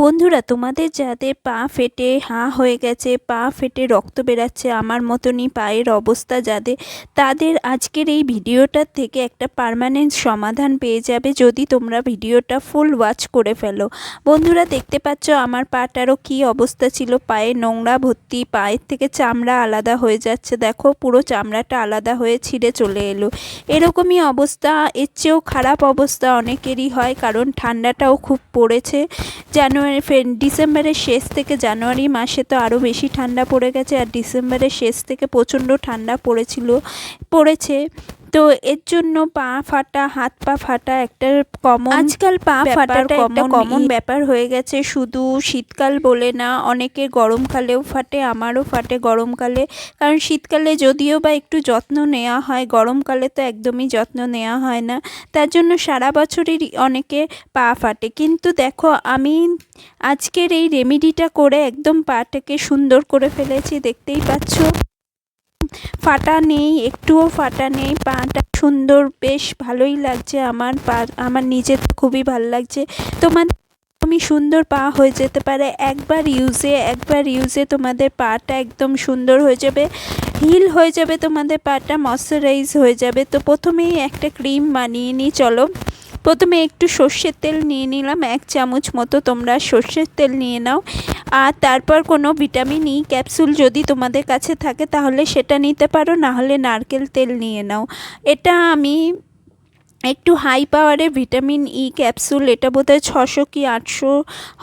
বন্ধুরা, তোমাদের যাদের পা ফেটে, হাঁ হয়ে গেছে, পা ফেটে রক্ত বেরাচ্ছে, আমার মতনই পায়ের অবস্থা যাদের, তাদের আজকের এই ভিডিওটার থেকে একটা পার্মানেন্ট সমাধান পেয়ে যাবে যদি তোমরা ভিডিওটা ফুল ওয়াচ করে ফেলো। বন্ধুরা, দেখতে পাচ্ছ আমার পাটারও কি অবস্থা ছিল? পায়ে নোংরা ভর্তি, পায়ের থেকে চামড়া আলাদা হয়ে যাচ্ছে। দেখো, পুরো চামড়াটা আলাদা হয়ে ছিঁড়ে চলে এলো। এরকমই অবস্থা, এর চেয়েও খারাপ অবস্থা অনেকেরই হয় কারণ ঠান্ডাটাও খুব পড়েছে। জানুয়ারি ফে ডিসেম্বরের শেষ থেকে জানুয়ারি মাসে তো আরও বেশি ঠান্ডা পড়ে গেছে, আর ডিসেম্বরের শেষ থেকে প্রচণ্ড ঠান্ডা পড়েছিল, পড়েছে। তো এর জন্য পা ফাটা হাত পা ফাটা একটা কমন আজকাল পা ফাটাটা একটা কমন ব্যাপার হয়ে গেছে। শুধু শীতকাল বলে না অনেকে গরমকালেও ফাটে আমারও ফাটে গরমকালে। কারণ শীতকালে যদিও বা একটু যত্ন নেওয়া হয় গরমকালে তো একদমই যত্ন নেওয়া হয় না। তার জন্য সারা বছরই অনেকে পা ফাটে। কিন্তু দেখো আমি আজকের এই রেমেডিটা করে একদম পাটাকে সুন্দর করে ফেলেছি দেখতেই পাচ্ছ। ফাটা নেই, একটুও ফাটা নেই, পাটা সুন্দর, বেশ ভালোই লাগছে আমার, পা, আমার নিজের খুবই ভালো লাগছে। তোমার তুমি সুন্দর পা হয়ে যেতে পারে, একবার ইউজে একবার ইউজে তোমাদের পাটা একদম সুন্দর হয়ে যাবে হিল হয়ে যাবে তোমাদের পাটা ময়শ্চারাইজ হয়ে যাবে। তো প্রথমেই একটা ক্রিম বানিয়ে নিই, চলো। প্রথমে একটু সর্ষের তেল নিয়ে নিলাম, এক চামচ মতো তোমরা সর্ষের তেল নিয়ে নাও। আর তারপর কোনো ভিটামিন ই ক্যাপসুল যদি তোমাদের কাছে থাকে তাহলে সেটা নিতে পারো, নাহলে নারকেল তেল নিয়ে নাও। এটা আমি একটু হাই পাওয়ারের ভিটামিন ই ক্যাপসুল, এটা বোধহয় ছশো কি আটশো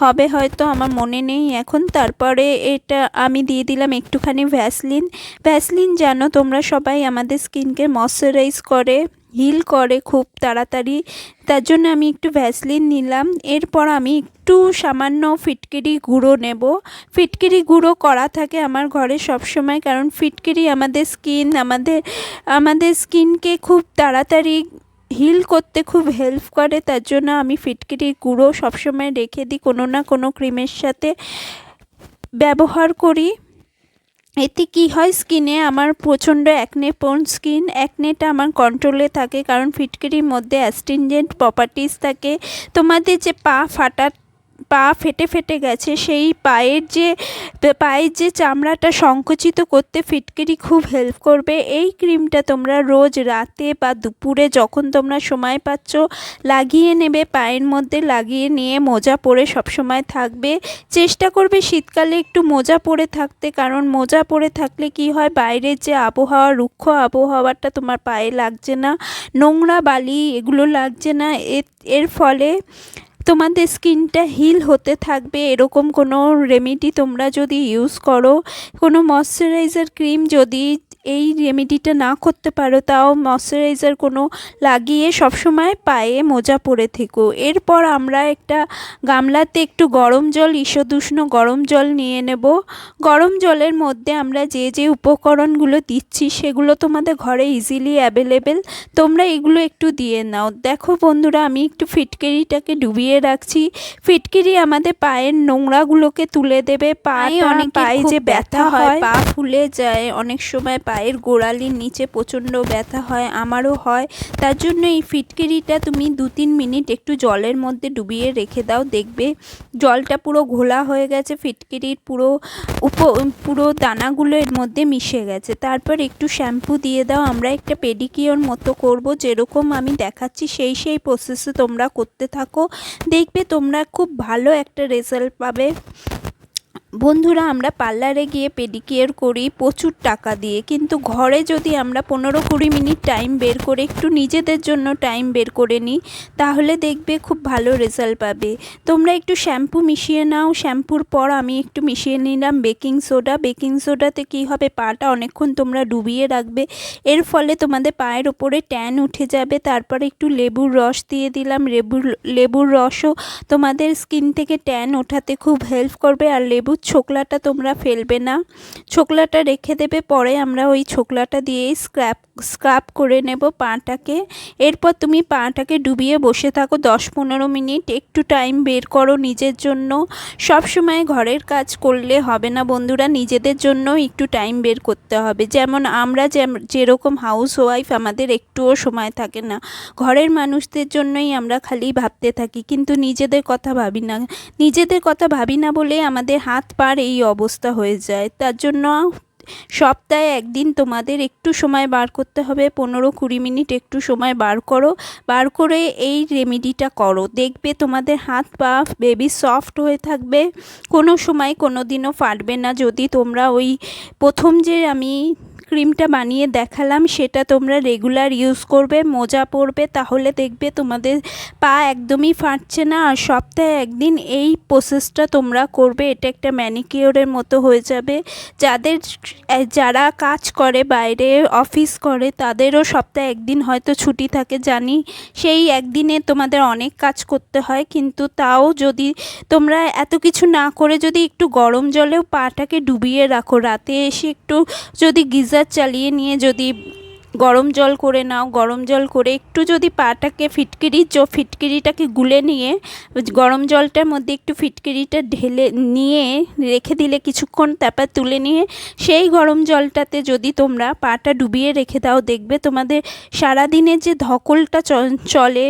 হবে হয়তো, আমার মনে নেই এখন। তারপরে এটা আমি দিয়ে দিলাম একটুখানি ভ্যাসলিন ভ্যাসলিন জানো তোমরা সবাই আমাদের স্কিনকে ময়শ্চারাইজ করে। হিল করে খুব তাড়াতাড়ি। তার জন্য আমি একটু ভ্যাসলিন নিলাম। এরপর আমি একটু সামান্য ফিটকিরি গুঁড়ো নেব। ফিটকিরি গুঁড়ো করা থাকে আমার ঘরে সব সময় কারণ ফিটকিরি আমাদের স্কিন, আমাদের আমাদের স্কিনকে খুব তাড়াতাড়ি হিল করতে খুব হেল্প করে। তার জন্য আমি ফিটকিরি গুঁড়ো সবসময় রেখে দিই কোনো না কোনো ক্রিমের সাথে। ব্যবহার করি। এতে কি হয়? স্কিনে আমার প্রচণ্ড অ্যাকনে পোন স্কিন অ্যাকনেটা আমার কন্ট্রোলে থাকে। কারণ ফিটকিরির মধ্যে অ্যাস্টিনজেন্ট প্রপার্টিস থাকে। তোমাদের যে পা ফাটা পা ফেটে ফেটে গেছে, সেই পায়ের যে পায়ের যে চামড়াটা সংকুচিত করতে ফিটকিরি খুব হেল্প করবে। এই ক্রিমটা তোমরা রোজ রাতে বা দুপুরে যখন তোমরা সময় পাচ্ছ, লাগিয়ে নেবে, পায়ের মধ্যে লাগিয়ে নিয়ে মোজা পরে সবসময় থাকবে। চেষ্টা করবে শীতকালে একটু মোজা পরে থাকতে, কারণ মোজা পরে থাকলে কি হয়, বাইরের যে আবহাওয়া, রুক্ষ আবহাওয়াটা তোমার পায়ে লাগছে না, নোংরা বালি এগুলো লাগছে না। এর ফলে তোমাদের স্কিনটা হিল হতে থাকবে, এরকম কোনো রেমেডি তোমরা যদি ইউজ করো, কোনো ময়শ্চারাইজার ক্রিম যদি এই রেমেডিটা না করতে পারো তাও ময়শ্চারাইজার কোনো লাগিয়ে সবসময় পায়ে মোজা পরে থেকো। এরপর আমরা একটা গামলাতে একটু গরম জল ঈষদুষ্ণ গরম জল নিয়ে নেব। গরম জলের মধ্যে আমরা যে যে উপকরণগুলো দিচ্ছি সেগুলো তোমাদের ঘরে ইজিলি অ্যাভেলেবেল তোমরা এগুলো একটু দিয়ে নাও। দেখো বন্ধুরা আমি একটু ফিটকিরিটাকে ডুবিয়ে রাখছি। ফিটকিরি আমাদের পায়ের নোংরাগুলোকে তুলে দেবে। পায়ে অনেক পায়ে যে ব্যথা হয় পা ফুলে যায় অনেক সময় পা পায়ের গোড়ালির নিচে প্রচণ্ড ব্যথা হয়, আমারও হয়। তার জন্য এই ফিটকিরিটা তুমি দু তিন মিনিট একটু জলের মধ্যে ডুবিয়ে রেখে দাও, দেখবে জলটা পুরো ঘোলা হয়ে গেছে, ফিটকিরির পুরো উপ, পুরো দানাগুলো এর মধ্যে মিশে গেছে। তারপর একটু শ্যাম্পু দিয়ে দাও, আমরা একটা পেডিকিওর মতো করব, যেরকম আমি দেখাচ্ছি, সেই সেই প্রসেসে তোমরা করতে থাকো। দেখবে তোমরা খুব ভালো একটা রেজাল্ট পাবে। বন্ধুরা, আমরা পার্লারে গিয়ে পেডিকিওর করি, প্রচুর টাকা দিয়ে। কিন্তু ঘরে যদি আমরা পনেরো কুড়ি মিনিট টাইম বের করে একটু নিজেদের জন্য টাইম বের করে নিই, তাহলে দেখবে খুব ভালো রেজাল্ট পাবে। তোমরা একটু শ্যাম্পু মিশিয়ে নাও। শ্যাম্পুর পর আমি একটু মিশিয়ে নিলাম বেকিং সোডা বেকিং সোডাতে কী হবে? পাটা অনেকক্ষণ তোমরা ডুবিয়ে রাখবে। এর ফলে তোমাদের পায়ের ওপরে ট্যান উঠে যাবে। তারপরে একটু লেবুর রস দিয়ে দিলাম। লেবুর লেবুর রসও তোমাদের স্কিন থেকে ট্যান ওঠাতে খুব হেল্প করবে। আর লেবুর ছোকলাটা তোমরা ফেলবে না। ছোকলাটা রেখে দেবে পরে আমরা ওই ছোকলাটা দিয়েই স্ক্র্যাপ স্ক্রাব করে নেব পাটাকে। এরপর তুমি পাটাকে ডুবিয়ে বসে থাকো দশ পনেরো মিনিট। একটু টাইম বের করো নিজের জন্য। সব সময় ঘরের কাজ করলে হবে না বন্ধুরা, নিজেদের জন্য একটু টাইম বের করতে হবে। যেমন আমরা যেরকম হাউস ওয়াইফ আমাদের একটুও সময় থাকে না। ঘরের মানুষদের জন্যই আমরা খালি ভাবতে থাকি, কিন্তু নিজেদের কথা ভাবি না। নিজেদের কথা ভাবি না বলে আমাদের হাত পার এই অবস্থা হয়ে যায়। তার জন্য সপ্তাহে একদিন তোমাদের একটু সময় বার করতে হবে, পনেরো কুড়ি মিনিট একটু সময় বার করো। বার করে এই রেমেডিটা করো। দেখবে তোমাদের হাত পা বেবি সফট হয়ে থাকবে। কোনো সময় কোনো দিনও ফাটবে না। যদি তোমরা ওই প্রথম যে আমি ক্রিমটা বানিয়ে দেখালাম, সেটা তোমরা রেগুলার ইউজ করবে, মোজা পরবে তাহলে দেখবে তোমাদের পা একদমই ফাটছে না। আর সপ্তাহে একদিন এই প্রসেসটা তোমরা করবে, এটা একটা ম্যানিকিওরের মতো হয়ে যাবে। যাদের যারা কাজ করে বাইরে অফিস করে, তাদেরও সপ্তাহে একদিন হয়তো ছুটি থাকে, জানি। সেই একদিনে তোমাদের অনেক কাজ করতে হয়, কিন্তু তাও যদি তোমরা এত কিছু না করে যদি একটু গরম জলেও পাটাকে ডুবিয়ে রাখো, রাতে এসে একটু যদি গিজার চালিয়ে নিয়ে যদি গরম জল করে নাও, গরম জল করে একটু যদি পাটাকে ফিটকিরি চো, ফিটকিরিটাকে গুলে নিয়ে, গরম জলটার মধ্যে একটু ফিটকিরিটা ঢেলে নিয়ে রেখে দিলে কিছুক্ষণ তারপর তুলে নিয়ে, সেই গরম জলটাতে যদি তোমরা পাটা ডুবিয়ে রেখে দাও, দেখবে তোমাদের সারাদিনের যে ধকলটা চলে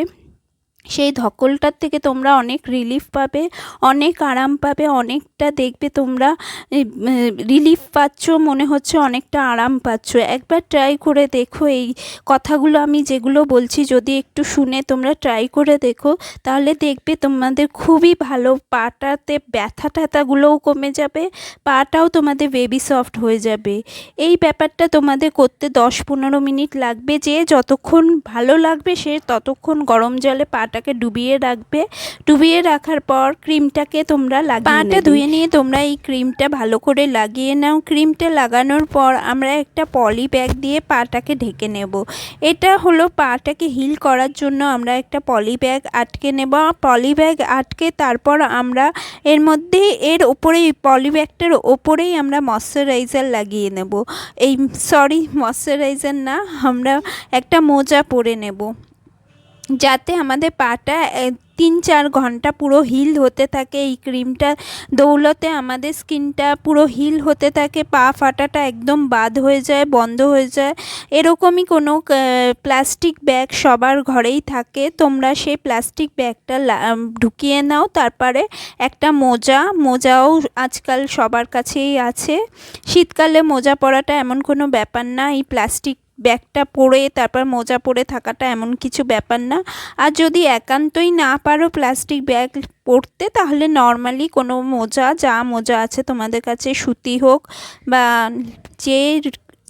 সেই ধকলটার থেকে তোমরা অনেক রিলিফ পাবে, অনেক আরাম পাবে, অনেকটা দেখবে তোমরা রিলিফ পাচ্ছ, মনে হচ্ছে অনেকটা আরাম পাচ্ছ। একবার ট্রাই করে দেখো এই কথাগুলো আমি যেগুলো বলছি, যদি একটু শুনে তোমরা ট্রাই করে দেখো, তাহলে দেখবে তোমাদের খুবই ভালো পাটাতে ব্যথা ট্যাথাগুলোও কমে যাবে, পাটাও তোমাদের বেবি সফট হয়ে যাবে। এই ব্যাপারটা তোমাদের করতে দশ পনেরো মিনিট লাগবে, যে যতক্ষণ ভালো লাগবে সে ততক্ষণ গরম জলে পাটাকে ডুবিয়ে রাখবে। ডুবিয়ে রাখার পর ক্রিমটাকে তোমরা লাগিয়ে পাটা ধুয়ে নিয়ে তোমরা এই ক্রিমটা ভালো করে লাগিয়ে নাও। ক্রিমটা লাগানোর পর আমরা একটা পলি ব্যাগ দিয়ে পাটাকে ঢেকে নেব। এটা হলো পাটাকে হিল করার জন্য আমরা একটা পলি ব্যাগ আটকে নেব। পলি ব্যাগ আটকে তারপর আমরা এর মধ্যে এর ওপরেই পলি ব্যাগটার ওপরেই আমরা ময়শ্চারাইজার লাগিয়ে নেব। এই সরি ময়শ্চারাইজার না আমরা একটা মোজা পরে নেব। যাতে আমাদের পাটা তিন চার ঘণ্টা পুরো হিল হতে থাকে। এই ক্রিমটা দৌলতে আমাদের স্কিনটা পুরো হিল হতে থাকে, পা ফাটাটা একদম বাদ হয়ে যায়, বন্ধ হয়ে যায়। এরকমই কোনো প্লাস্টিক ব্যাগ সবার ঘরেই থাকে। তোমরা সেই প্লাস্টিক ব্যাগটা ঢুকিয়ে নাও। তারপরে একটা মোজা, মোজাও আজকাল সবার কাছেই আছে। শীতকালে মোজা পরাটা এমন কোনো ব্যাপার না। এই প্লাস্টিক ব্যাগটা পরে, তারপর মোজা পরে থাকাটা এমন কিছু ব্যাপার না। আর যদি একান্তই না পারো প্লাস্টিক ব্যাগ পরতে, তাহলে নর্মালি কোনো মোজা, যা মোজা আছে তোমাদের কাছে, সুতি হোক বা যে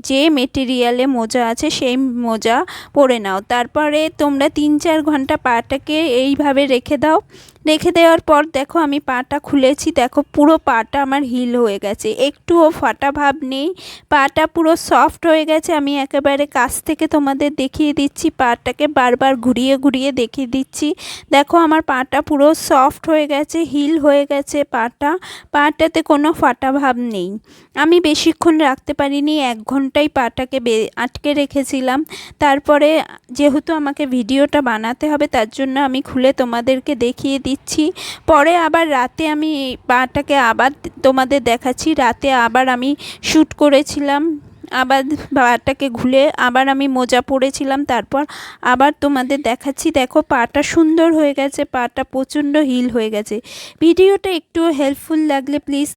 যে মেটেরিয়ালে মোজা আছে, সেই মোজা পরে নাও। তারপরে তোমরা তিন চার ঘণ্টা পাটাকে এইভাবে রেখে দাও। রেখে দেওয়ার পর দেখো আমি পাটা খুলেছি, দেখো পুরো পাটা আমার হিল হয়ে গেছে। একটুও ফাটা ভাব নেই, পাটা পুরো সফট হয়ে গেছে। আমি একেবারে কাছ থেকে তোমাদের দেখিয়ে দিচ্ছি, পাটাকে বারবার ঘুরিয়ে ঘুরিয়ে দেখিয়ে দিচ্ছি। দেখো আমার পাটা পুরো সফট হয়ে গেছে, হিল হয়ে গেছে পাটা, পাটাতে কোনো ফাটা ভাব নেই। আমি বেশিক্ষণ রাখতে পারিনি, এক ঘন্টাই পাটাকে আটকে রেখেছিলাম। তারপরে যেহেতু আমাকে ভিডিওটা বানাতে হবে, তার জন্য আমি খুলে তোমাদেরকে দেখিয়ে দিচ্ছি। পরে আবার রাতে আমি পাটাকে আবার তোমাদের দেখাচ্ছি। রাতে আবার আমি শ্যুট করেছিলাম, আবার পাটাকে ঘুলে আবার আমি মোজা পরেছিলাম, তারপর আবার তোমাদের দেখাচ্ছি। দেখো পাটা সুন্দর হয়ে গেছে, পাটা প্রচণ্ড হিল হয়ে গেছে। ভিডিওটা একটু হেল্পফুল লাগলে প্লিজ